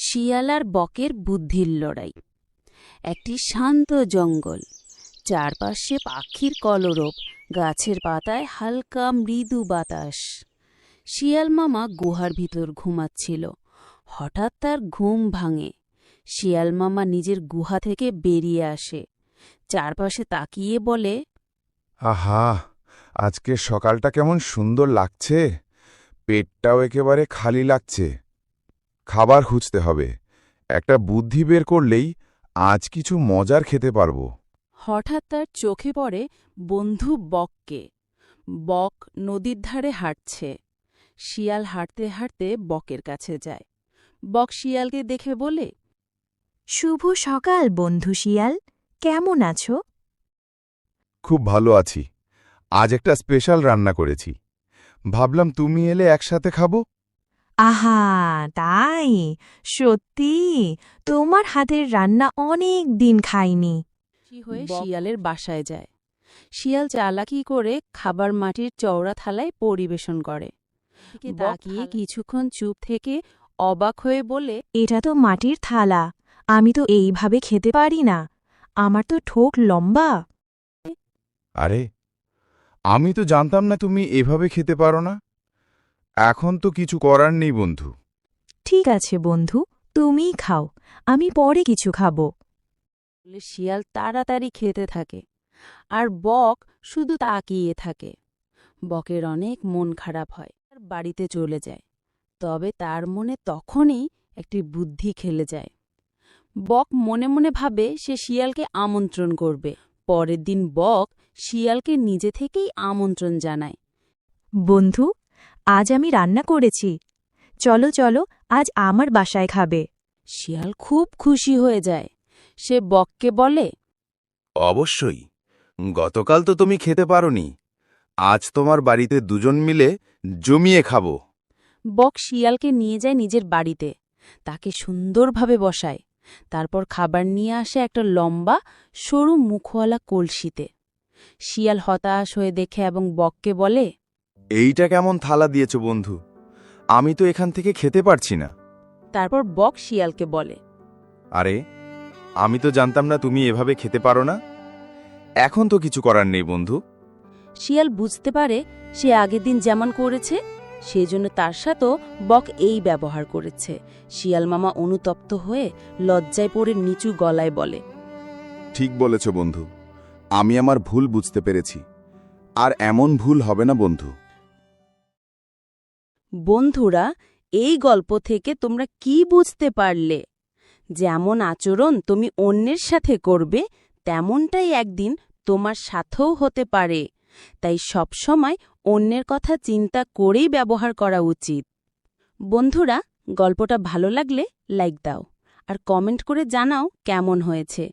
শিয়াল আর বকের বুদ্ধির লড়াই। একটি শান্ত জঙ্গল। চারপাশে পাখির কলরব, গাছের পাতায় হালকা মৃদু বাতাস। শিয়াল মামা গুহার ভিতর ঘুমাচ্ছিল। হঠাৎ তার ঘুম ভাঙে। শিয়াল মামা নিজের গুহা থেকে বেরিয়ে আসে। চারপাশে তাকিয়ে বলে, আহা, আজকে সকালটা কেমন সুন্দর লাগছে। পেটটাও একেবারে খালি লাগছে। খাবার খুঁজতে হবে। একটা বুদ্ধি বের করলেই আজ কিছু মজার খেতে পারব। হঠাৎ তার চোখে পড়ে বন্ধু বককে। বক নদীর ধারে হাঁটছে। শিয়াল হাঁটতে হাঁটতে বকের কাছে যায়। বক শিয়ালকে দেখে বলে শুভ সকাল বন্ধু শিয়াল। কেমন আছো? খুব ভালো আছি। আজ একটা স্পেশাল রান্না করেছি। ভাবলাম তুমি এলে একসাথে খাব? আহা তাই? সত্যি? তোমার হাতের রান্না অনেক দিন খাইনি। হয়ে শিয়ালের বাসায় যায়। শিয়াল চালাকি করে খাবার মাটির চওড়া থালায় পরিবেশন করে। তাকিয়ে কিছুক্ষণ চুপ থেকে অবাক হয়ে বলে এটা তো মাটির থালা। আমি তো এইভাবে খেতে পারি না। আমার তো ঠোক লম্বা। আরে আমি তো জানতাম না তুমি এভাবে খেতে পারো না। এখন তো কিছু করার নেই বন্ধু। ঠিক আছে বন্ধু তুমিই খাও আমি পরে কিছু খাব। বলে শিয়াল তাড়াতাড়ি খেতে থাকে আর বক শুধু তাকিয়ে থাকে। বকের অনেক মন খারাপ হয় আর বাড়িতে চলে যায়। তবে তার মনে তখনই একটি বুদ্ধি খেলে যায়। বক মনে মনে ভাবে সে শিয়ালকে আমন্ত্রণ করবে। পরের দিন বক শিয়ালকে নিজে থেকেই আমন্ত্রণ জানায়। বন্ধু আজ আমি রান্না করেছি। চলো চলো আজ আমার বাসায় খাবে। শিয়াল খুব খুশি হয়ে যায়। সে বককে বলে অবশ্যই। গতকাল তো তুমি খেতে পারোনি। আজ তোমার বাড়িতে দুজন মিলে জমিয়ে খাব। বক শিয়ালকে নিয়ে যায় নিজের বাড়িতে। তাকে সুন্দরভাবে বসায়। তারপর খাবার নিয়ে আসে একটা লম্বা সরু মুখওয়ালা কলসিতে। শিয়াল হতাশ হয়ে দেখে এবং বককে বলে এইটা কেমন থালা দিয়েছ বন্ধু? আমি তো এখান থেকে খেতে পারছি না। তারপর বক শিয়ালকে বলে আরে আমি তো জানতাম না তুমি এভাবে খেতে পারো না। এখন তো কিছু করার নেই বন্ধু। শিয়াল বুঝতে পারে সে আগের দিন যেমন করেছে সেজন্য তার সাথেও বক এই ব্যবহার করেছে। শিয়াল মামা অনুতপ্ত হয়ে লজ্জায় পড়ে নিচু গলায় বলে ঠিক বলেছ বন্ধু। আমি আমার ভুল বুঝতে পেরেছি। আর এমন ভুল হবে না বন্ধু। বন্ধুরা, এই গল্প থেকে তোমরা কি বুঝতে পারলে? যেমন আচরণ তুমি অন্যের সাথে করবে, তেমনটাই একদিন তোমার সাথেও হতে পারে। তাই সবসময় অন্যের কথা চিন্তা করেই ব্যবহার করা উচিত। বন্ধুরা, গল্পটা ভালো লাগলে লাইক দাও আর কমেন্ট করে জানাও কেমন হয়েছে।